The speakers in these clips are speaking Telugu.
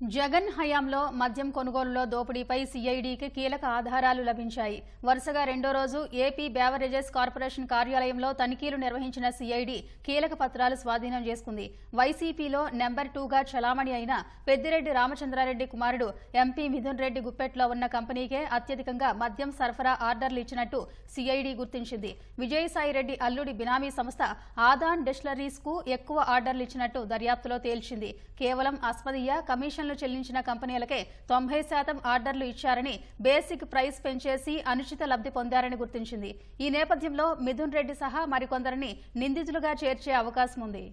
జగన్ హయాంలో మద్యం కొనుగోలులో దోపిడీపై సీఐడీకి కీలక ఆధారాలు లభించాయి. వరుసగా రెండో రోజు ఏపీ బేవరేజెస్ కార్పొరేషన్ కార్యాలయంలో తనిఖీలు నిర్వహించిన సీఐడీ కీలక పత్రాలు స్వాధీనం చేసుకుంది. వైసీపీలో నెంబర్ టూగా చలామణి అయిన పెద్దిరెడ్డి రామచంద్రారెడ్డి కుమారుడు ఎంపీ మిథున్ రెడ్డి గుప్పెట్లో ఉన్న కంపెనీకే అత్యధికంగా మద్యం సరఫరా ఆర్డర్లు ఇచ్చినట్టు సీఐడీ గుర్తించింది. విజయసాయిరెడ్డి అల్లుడి బినామీ సంస్థ ఆదాన్ డిస్టిలరీస్కు ఎక్కువ ఆర్డర్లు ఇచ్చినట్టు దర్యాప్తులో తేల్చింది. కేవలం అస్మదీయ కమిషన్లు చెల్లించిన కంపెనీలకే తొంభై శాతం ఆర్డర్లు ఇచ్చారని బేసిక్ ప్రైస్ పెంచేసి అనుచిత లబ్ధి పొందారని గుర్తించింది. ఈ నేపథ్యంలో మిథున్ రెడ్డి సహా మరికొందరిని నిందితులుగా చేర్చే అవకాశం ఉంది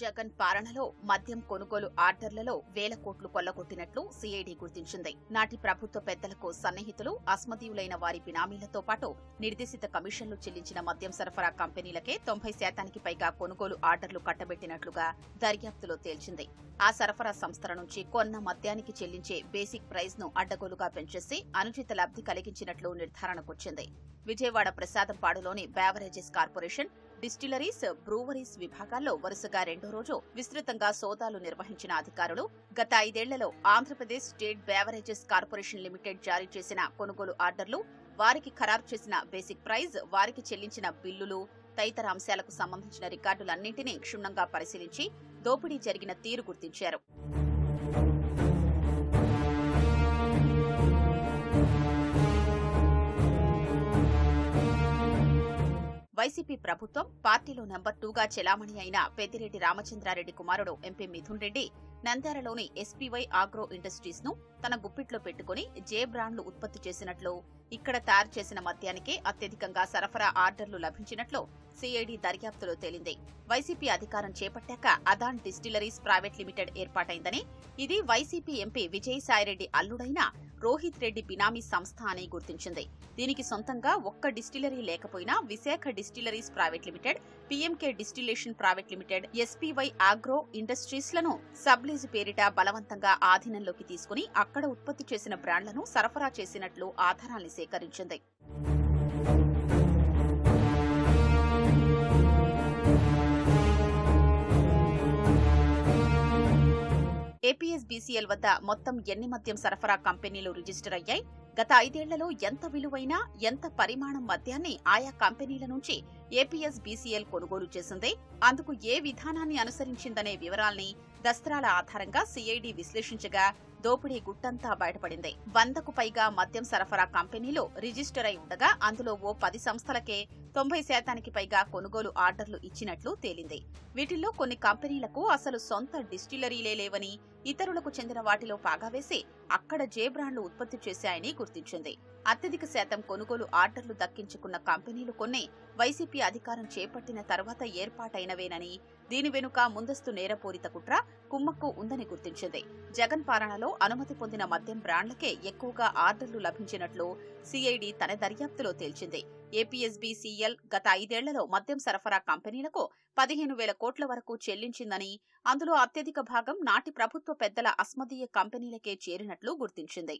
జగన్ పాలనలో మద్యం కొనుగోలు ఆర్డర్లలో వేల కోట్లు కొల్లగొట్టినట్లు సిఐడి గుర్తించింది. నాటి ప్రభుత్వ పెద్దలకు సన్నిహితులు అస్మదీయులైన వారి బినామీలతో పాటు నిర్దేశిత కమిషన్లు చెల్లించిన మద్యం సరఫరా కంపెనీలకే తొంభై శాతానికి పైగా కొనుగోలు ఆర్డర్లు కట్టబెట్టినట్లుగా దర్యాప్తులో తేల్చింది. ఆ సరఫరా సంస్థల నుంచి కొన్న మద్యానికి చెల్లించే బేసిక్ ప్రైస్ను అడ్డగోలుగా పెంచేసి అనుచిత లబ్ధి కలిగించినట్లు నిర్ధారణకొచ్చింది. విజయవాడ ప్రసాదంపాడులోని బేవరేజెస్ కార్పొరేషన్ డిస్టిలరీస్ బ్రూవరీస్ విభాగాల్లో వరుసగా రెండో రోజు విస్తృతంగా సోదాలు నిర్వహించిన అధికారులు గత ఐదేళ్ళలో Andhra Pradesh state beverages corporation limited జారీ చేసిన కొనుగోలు ఆర్డర్లు వారికి ఖరారు చేసిన బేసిక్ ప్రైజ్ వారికి చెల్లించిన బిల్లులు తదితర అంశాలకు సంబంధించిన రికార్డులన్నింటినీ క్షుణ్ణంగా పరిశీలించి దోపిడీ జరిగిన తీరు గుర్తించారు. వైసీపీ ప్రభుత్వం పార్టీలో నెంబర్ టూగా చెలామణి అయిన పెద్దిరెడ్డి రామచంద్రారెడ్డి కుమారుడు ఎంపీ మిథున్ రెడ్డి నంద్యాలలోని ఎస్పీవై ఆగ్రో ఇండస్ట్రీస్ను తన గుప్పిట్లో పెట్టుకుని జే బ్రాండ్లు ఉత్పత్తి చేసినట్లు ఇక్కడ తయారు చేసిన మద్యానికే అత్యధికంగా సరఫరా ఆర్డర్లు లభించినట్లు సిఐడి దర్యాప్తులో తేలింది. వైసీపీ అధికారం చేపట్టాక అదాన్ డిస్టిలరీస్ ప్రైవేట్ లిమిటెడ్ ఏర్పాటైందని ఇది వైసీపీ ఎంపీ విజయసాయిరెడ్డి అల్లుడైన రోహిత్ రెడ్డి బినామీ సంస్థ అని గుర్తించింది. దీనికి సొంతంగా ఒక్క డిస్టిలరీ లేకపోయినా Visakha distilleries private limited PMK distillation private limited SPY agro ఇండస్ట్రీస్లను sublease పేరిట బలవంతంగా ఆధీనంలోకి తీసుకుని అక్కడ ఉత్పత్తి చేసిన బ్రాండ్లను సరఫరా చేసినట్లు ఆధారాల్ని సేకరించింది. ఏపీఎస్బీసీఎల్ వద్ద మొత్తం ఎన్ని మద్యం సరఫరా కంపెనీలు రిజిస్టర్ అయ్యాయి? గత ఐదేళ్ళలో ఎంత విలువైన ఎంత పరిమాణం మద్యాన్ని ఆయా కంపెనీల నుంచి ఏపీఎస్బీసీఎల్ కొనుగోలు చేసింది. అందుకు ఏ విధానాన్ని అనుసరించిందనే వివరాల్ని దస్త్రాల ఆధారంగా సిఐడి విశ్లేషించగా దోపిడీ గుట్టంతా బయటపడింది. వందకు పైగా మద్యం సరఫరా కంపెనీలు రిజిస్టర్ అయి ఉండగా అందులో ఓ పది సంస్థలకే తొంభై శాతానికి పైగా కొనుగోలు ఆర్డర్లు ఇచ్చినట్లు తేలింది. వీటిల్లో కొన్ని కంపెనీలకు అసలు సొంత డిస్టిలరీలే లేవని ఇతరులకు చెందిన వాటిలో పాగా వేసి అక్కడ జే బ్రాండ్లు ఉత్పత్తి చేశాయని గుర్తించింది. అత్యధిక శాతం కొనుగోలు ఆర్డర్లు దక్కించుకున్న కంపెనీలు కొన్ని వైసీపీ అధికారం చేపట్టిన తర్వాత ఏర్పాటైనవేనని దీని వెనుక ముందస్తు నేరపూరిత కుట్ర కుమ్మక్కు ఉందని గుర్తించింది. జగన్ పాలనలో అనుమతి పొందిన మద్యం బ్రాండ్లకే ఎక్కువగా ఆర్డర్లు లభించినట్లు సిఐడి తన దర్యాప్తులో తేల్చింది. ఏపీఎస్బీసీఎల్ గత ఐదేళ్ళలో మద్యం సరఫరా కంపెనీలకు పదిహేను వేల కోట్ల వరకు చెల్లించిందని అందులో అత్యధిక భాగం నాటి ప్రభుత్వ పెద్దల అస్మదీయ కంపెనీలకే చేరినట్లు గుర్తించింది.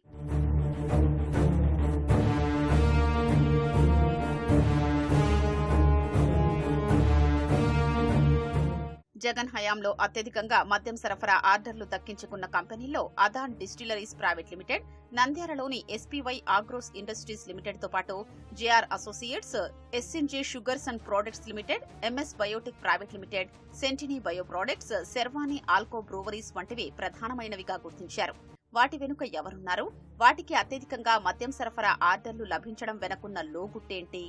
జగన్ హయాంలో అత్యధికంగా మద్యం సరఫరా ఆర్డర్లు దక్కించుకున్న కంపెనీల్లో అదాన్ డిస్టిలరీస్ ప్రైవేట్ లిమిటెడ్ నంద్యాలలోని ఎస్పీవై ఆగ్రోస్ ఇండస్ట్రీస్ లిమిటెడ్తో పాటు JR associates SNJ sugars and products limited MS biotech private limited Sentini bio products Sharvani alco breweries వంటివి ప్రధానమైనవిగా గుర్తించారు. వాటి వెనుక ఎవరున్నారు? వాటికి అత్యధికంగా మద్యం సరఫరా ఆర్డర్లు లభించడం వెనకున్న లోగుట్టేంటి?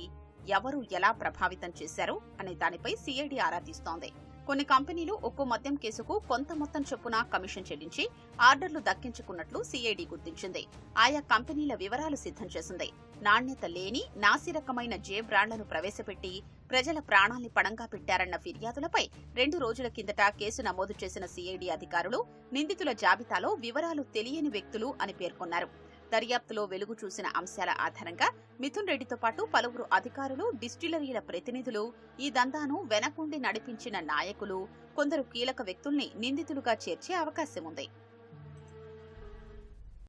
ఎవరు ఎలా ప్రభావితం చేశారు? అనే దానిపై సిఐడి ఆరా తీస్తోంది. కొన్ని కంపెనీలు ఒక్కో మద్యం కేసుకు కొంత మొత్తం చొప్పున కమిషన్ చెల్లించి ఆర్డర్లు దక్కించుకున్నట్లు సిఐడి గుర్తించింది. ఆయా కంపెనీల వివరాలు సిద్ధం చేసింది. నాణ్యత లేని నాసి రకమైన జే బ్రాండ్లను ప్రవేశపెట్టి ప్రజల ప్రాణాల్ని పణంగా పెట్టారన్న ఫిర్యాదులపై రెండు రోజుల కిందట కేసు నమోదు చేసిన సిఐడి అధికారులు నిందితుల జాబితాలో వివరాలు తెలియని వ్యక్తులు అని పేర్కొన్నారు. దర్యాప్తులో వెలుగు చూసిన అంశాల ఆధారంగా మిథున్ రెడ్డితో పాటు పలువురు అధికారులు డిస్టిలరీల ప్రతినిధులు ఈ దందాను వెనకుండి నడిపించిన నాయకులు కొందరు కీలక వ్యక్తుల్ని నిందితులుగా చేర్చే అవకాశం ఉంది